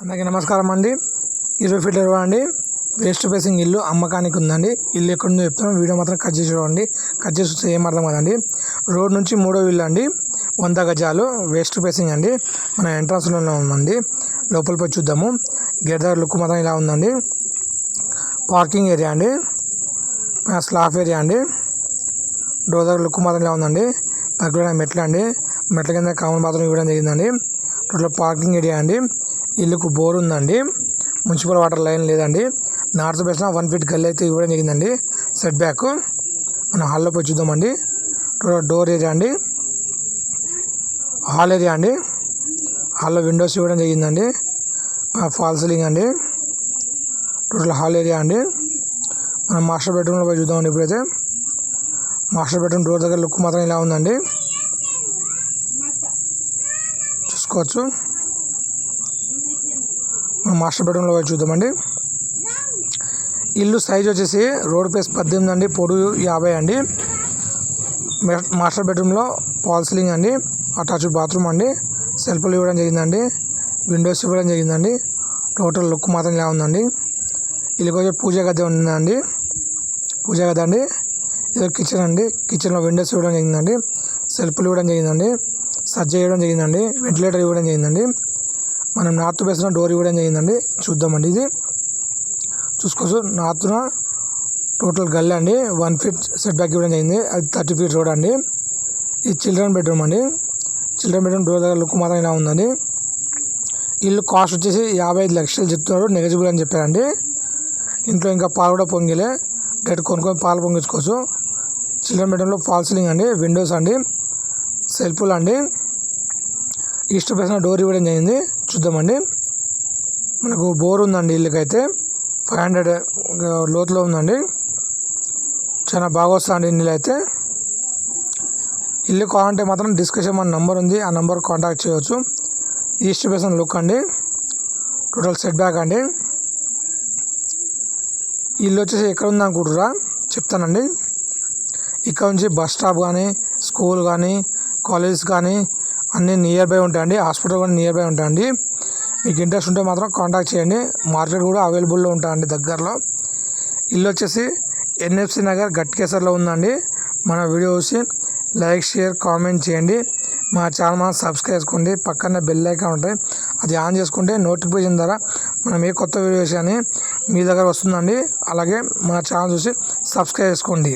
అందరికీ నమస్కారం అండి. ఇరవై ఫీట్ల ఇరవై అండి వేస్ట్ ఫేసింగ్ ఇల్లు అమ్మకానికి ఉందండి. ఇల్లు ఎక్కడుందో చెప్తాను. వీడియో మాత్రం కట్ చేసి చూడండి. కట్ చేసి చూస్తే ఏం అర్థం కదండి. రోడ్ నుంచి మూడో ఇల్లు అండి. వంద గజాలు వేస్ట్ ఫేసింగ్ అండి. మన ఎంట్రన్స్లోనే ఉందండి. లోపల పోయి చూద్దాము. గేట్ దగ్గర లుక్ మాత్రం ఇలా ఉందండి. పార్కింగ్ ఏరియా అండి. స్లాఫ్ ఏరియా అండి. డోర్ దగ్గర లుక్ మాత్రం ఇలా ఉందండి. పక్కన మెట్లు అండి. మెట్ల కింద కామన్ బాత్రూమ్ ఇవ్వడం జరిగిందండి. టోటల్ పార్కింగ్ ఏరియా అండి. ఇల్లుకు బోర్ ఉందండి. మున్సిపల్ వాటర్ లైన్ లేదండి. నార్త్ వెస్ట్ వన్ ఫీట్ గల్లీ అయితే ఇవ్వడం జరిగిందండి. సెట్ బ్యాక్ మనం హాల్లో పోయి చూద్దామండి. టోటల్ డోర్ ఏరియా అండి. హాల్ ఏరియా అండి. హాల్లో విండోస్ ఇవ్వడం జరిగిందండి. ఫాల్ సీలింగ్ అండి. టోటల్ హాల్ ఏరియా అండి. మనం మాస్టర్ బెడ్రూమ్లో పోయి చూద్దామండి ఇప్పుడైతే. మాస్టర్ బెడ్రూమ్ డోర్ దగ్గర లుక్ మాత్రం ఇలా ఉందండి. చూసుకోవచ్చు మనం మాస్టర్ బెడ్రూమ్లో చూద్దామండి. ఇల్లు సైజ్ వచ్చేసి రోడ్ ప్లేస్ పద్దెనిమిది అండి పొడుగు యాభై అండి. మాస్టర్ బెడ్రూమ్లో పాల్ సీలింగ్ అండి అటాచ్ బాత్రూమ్ అండి సెల్ఫ్లు ఇవ్వడం జరిగిందండి విండోస్ ఇవ్వడం జరిగిందండి టోటల్ లుక్ మాత్రం ఇలా ఉందండి. ఇల్లు కొంచెం పూజ గది ఉందండి పూజ గది అండి. ఇది కిచెన్ అండి కిచెన్లో విండోస్ ఇవ్వడం జరిగిందండి సెల్ఫ్లు ఇవ్వడం జరిగిందండి. సజ్జ చేయడం జరిగిందండి. వెంటిలేటర్ ఇవ్వడం జరిగిందండి. మనం నార్త్ బేస్లో డోర్ ఇవ్వడం జరిగిందండి. చూద్దామండి ఇది. చూసుకోవచ్చు నార్త్న టోటల్ గల్లీ అండి. వన్ ఫీట్ సెట్ బ్యాక్ ఇవ్వడం జరిగింది. అది థర్టీ ఫీట్ రోడ్ అండి. ఇది చిల్డ్రన్ బెడ్రూమ్ అండి. చిల్డ్రన్ బెడ్రూమ్ డోర్ దగ్గర లుక్ మాత్రం ఇలా ఉందండి. ఇల్లు కాస్ట్ వచ్చేసి యాభై ఐదు లక్షలు చెప్తున్నారు. నెగజిబుల్ అని చెప్పారండి. ఇంట్లో ఇంకా పాలు కూడా పొంగిలే. డైరెక్ట్ కొనుక్కొని పాలు పొంగించుకోవచ్చు. చిల్డ్రన్ బెడ్రూమ్లో ఫాల్ సీలింగ్ అండి. విండోస్ అండి. సెల్ఫులు అండి. ఈస్ట్ ఫేస్న డోర్ ఇవ్వడం జరిగింది. చూద్దామండి. మనకు బోర్ ఉందండి ఇల్లుకైతే. ఫైవ్ హండ్రెడ్ లోతులో ఉందండి. చాలా బాగా వస్తుందండి నీళ్ళు అయితే ఇల్లు కావాలంటే మాత్రం డిస్కషన్ మన నెంబర్ ఉంది. ఆ నెంబర్ కాంటాక్ట్ చేయవచ్చు ఈస్ట్ ఫేసన్ లుక్ అండి. టోటల్ సెట్ బ్యాక్ అండి. ఇల్లు వచ్చేసి ఎక్కడ ఉంది అనుకుంటురా చెప్తానండి. ఇక్కడ నుంచి బస్ స్టాప్ కానీ స్కూల్ కానీ కాలేజెస్ కానీ అన్నీ నియర్ బై ఉంటాయండి. హాస్పిటల్ కూడా నియర్ బై ఉంటాయండి. మీకు ఇంట్రెస్ట్ ఉంటే మాత్రం కాంటాక్ట్ చేయండి. మార్కెట్ కూడా అవైలబుల్లో ఉంటాయండి దగ్గరలో. ఇల్లు వచ్చేసి ఎన్ఎఫ్సి నగర్ గట్కేసర్లో ఉందండి. మన వీడియో చూసి లైక్ షేర్ కామెంట్ చేయండి. మా ఛానల్ మనం సబ్స్క్రైబ్ చేసుకోండి. పక్కనే బెల్ ఐకాన్ ఉంటాయి అది ఆన్ చేసుకుంటే నోటిఫికేషన్ ద్వారా మనం ఏ కొత్త వీడియోస్ అని మీ దగ్గర వస్తుందండి. అలాగే మన ఛానల్ చూసి సబ్స్క్రైబ్ చేసుకోండి.